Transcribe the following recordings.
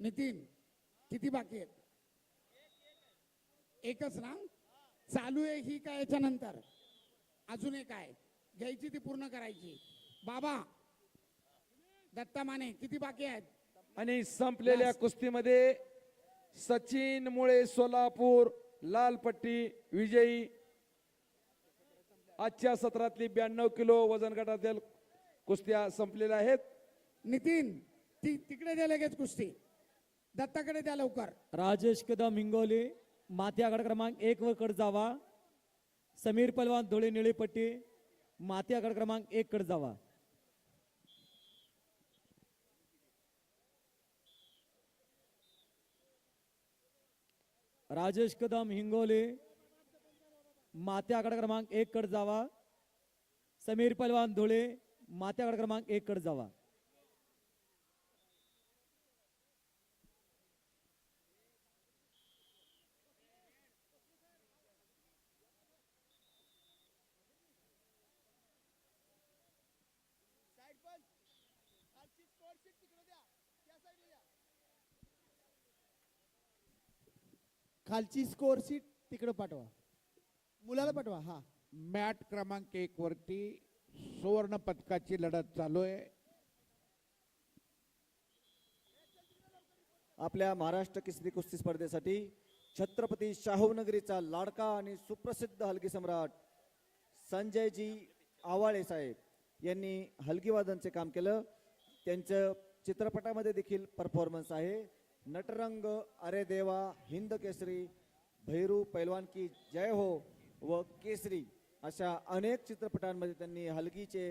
नितीन किती बाकी आहेत? एकच ना? चालू आहे ही काय याच्यानंतर? अजून एक आहे. घ्यायची ती पूर्ण करायची. बाबा दत्ता माने किती बाकी आहेत? आणि संपलेल्या कुस्तीमध्ये सचिन मुळे सोलापूर लाल पट्टी विजयी. आजच्या सत्रातली ब्याण्णव किलो वजन गटातील कुस्त्या संपलेल्या आहेत. नितीन ती तिकडे द्या लगेच कुस्ती. दत्ताकडे द्या लवकर. राजेश कदम हिंगोली माती आघाड क्रमांक एक वर कड जावा. समीर पलवान धुळे निळीपट्टी माती आघाड क्रमांक एक कड जावा. राजेश कदम हिंगोली माती आघाड क्रमांक एक कड जावा. समीर पलवान धुळे माती आघाड क्रमांक एक कड जावा. खालची स्कोर शीट तिकडे पाठवा. मुलाला पाठवा हा. मॅट क्रमांक एक वरती सुवर्ण पदकाची लढत चालू आहे. आपल्या महाराष्ट्र केसरी कुस्ती स्पर्धेसाठी छत्रपती शाहूनगरीचा लाडका आणि सुप्रसिद्ध हलगी सम्राट संजयजी आवाळे साहेब यांनी हलगी वादनचे काम केलं. त्यांचं चित्रपटामध्ये देखील परफॉर्मन्स आहे. नटरंग अरे देवा हिंद केसरी भैरू पैलवान की जय हो व केसरी अशा अनेक चित्रपटांमध्ये त्यांनी हलगीचे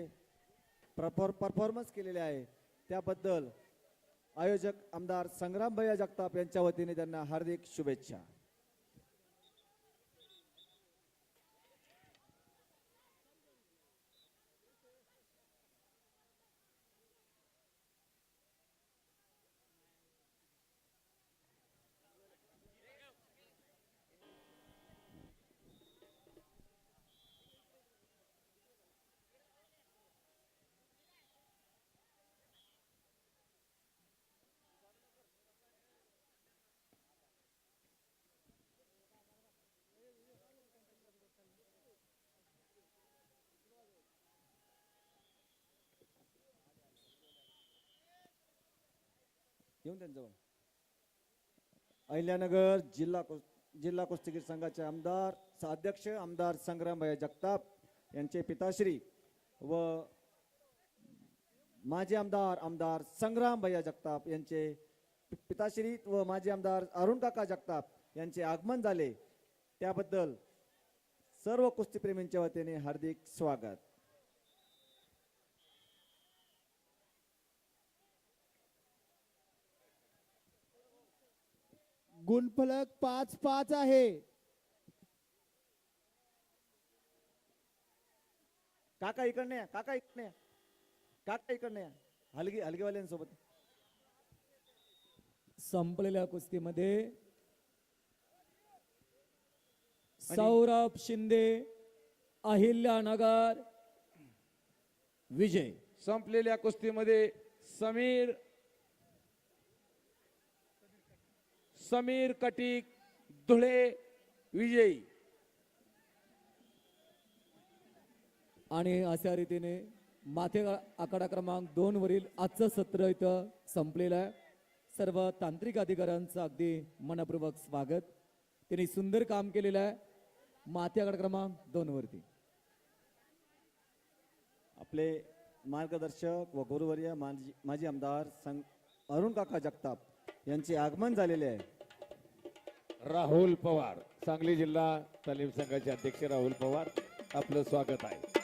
परफॉर परफॉर्मन्स केलेले आहे. त्याबद्दल आयोजक आमदार संग्राम भैया जगताप यांच्या वतीने त्यांना हार्दिक शुभेच्छा. घेऊन त्यांच्याजवळ अहिल्यानगर जिल्हा जिल्हा कुस्तीगीर संघाचे आमदार अध्यक्ष आमदार संग्रामभाई जगताप यांचे पिताश्री व माजी आमदार आमदार संग्राम भैया जगताप यांचे पिताश्री व माजी आमदार अरुण काका जगताप यांचे आगमन झाले. त्याबद्दल सर्व कुस्तीप्रेमींच्या वतीने हार्दिक स्वागत. गुणफलक पाच पाच आहे. काका इकडने या काका इकडने या. काका इकडने या. हलगी हलगीवाल्यांसोबत. संपलेल्या कुस्तीमध्ये सौरभ शिंदे अहिल्यानगर विजय. संपलेल्या कुस्तीमध्ये समीर समीर कटिक धुळे विजयी. आणि अशा रीतीने माथे आखाडा क्रमांक दोन वरील आजचं सत्र इथं संपलेलं आहे. सर्व तांत्रिक अधिकाऱ्यांचं अगदी मनपूर्वक स्वागत. त्यांनी सुंदर काम केलेलं आहे. माथे आखाडा क्रमांक दोन वरती. आपले मार्गदर्शक व गुरुवर्य माजी माजी आमदार संग अरुण काका जगताप यांचे आगमन झालेले आहे. राहुल पवार. सांगली जिल्हा तालीम संघाचे अध्यक्ष राहुल पवार आपलं स्वागत आहे.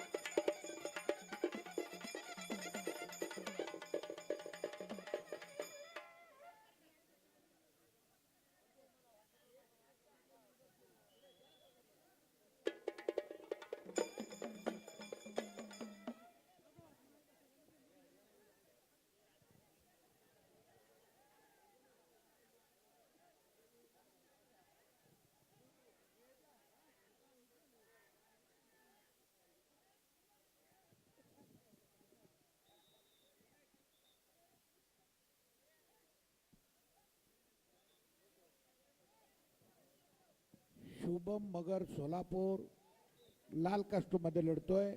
शुभम मगर सोलापूर लाल कास्टमध्ये लढतोय.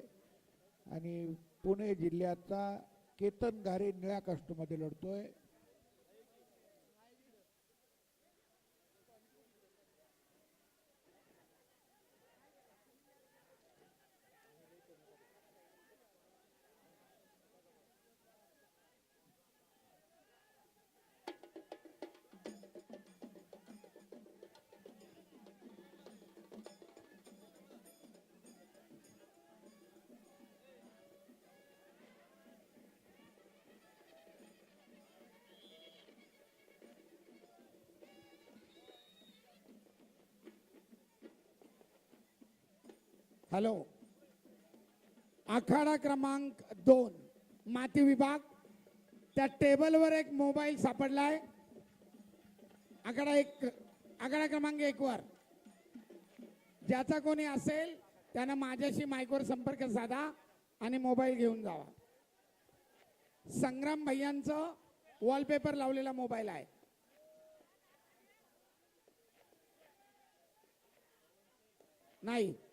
आणि पुणे जिल्ह्याचा केतन घारे निळ्या कास्टमध्ये लढतोय. हॅलो. आखाडा क्रमांक दोन माती विभाग. त्या टेबलवर एक मोबाईल सापडलाय. आखाडा एक आखाडा क्रमांक एक वर. ज्याचा कोणी असेल त्यानं माझ्याशी माईकवर संपर्क साधा आणि मोबाईल घेऊन जावा. संग्राम भैयांचं वॉलपेपर लावलेला मोबाईल आहे. नाही.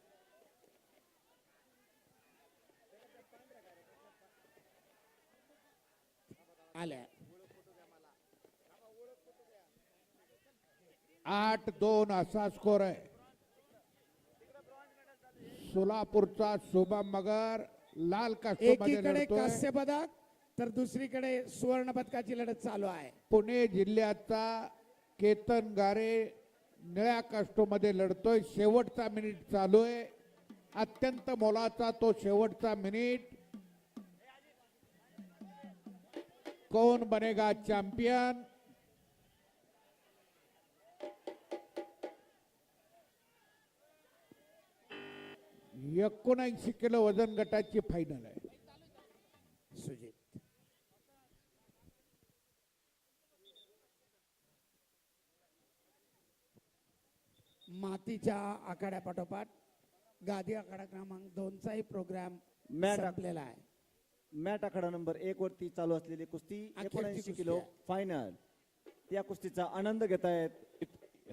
आल्या आठ दोन असा स्कोर आहे. सोलापूरचा शुभम मगर लाल कास्टमध्ये एकीकडे कांस्य पदक तर दुसरीकडे सुवर्ण पदकाची लढत चालू आहे. पुणे जिल्ह्याचा केतन गारे निळ्या कास्टोमध्ये लढतोय. शेवटचा मिनिट चालू आहे. अत्यंत मोलाचा तो शेवटचा मिनिट कौन बनेगा चॅम्पियन? एकोणऐंशी किलो वजन गटाची फायनल आहे. सुजित. मातीच्या आखाड्या पाठोपाठ गादी आखाडा क्रमांक दोनचाही प्रोग्राम मॅट संपलेला आहे. मॅट आखाडा नंबर एक वरती चालू असलेली कुस्ती एकोणऐंशी किलो. फायनल त्या कुस्तीचा आनंद घेत आहेत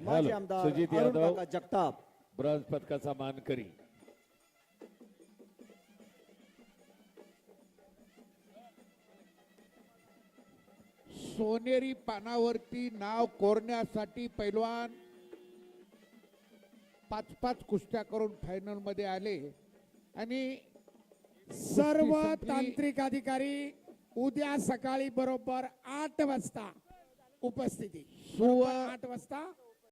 माजी आमदार सुजित यादव. जगताप ब्रॉन्झ पदकाचा मानकरी सोनेरी पानावरती नाव कोरण्यासाठी पैलवान पाच पाच कुस्त्या करून फायनलमध्ये आले आणि सर्व. तांत्रिक अधिकारी उद्या सकाळी बरोबर आठ वाजता उपस्थिती आठ वाजता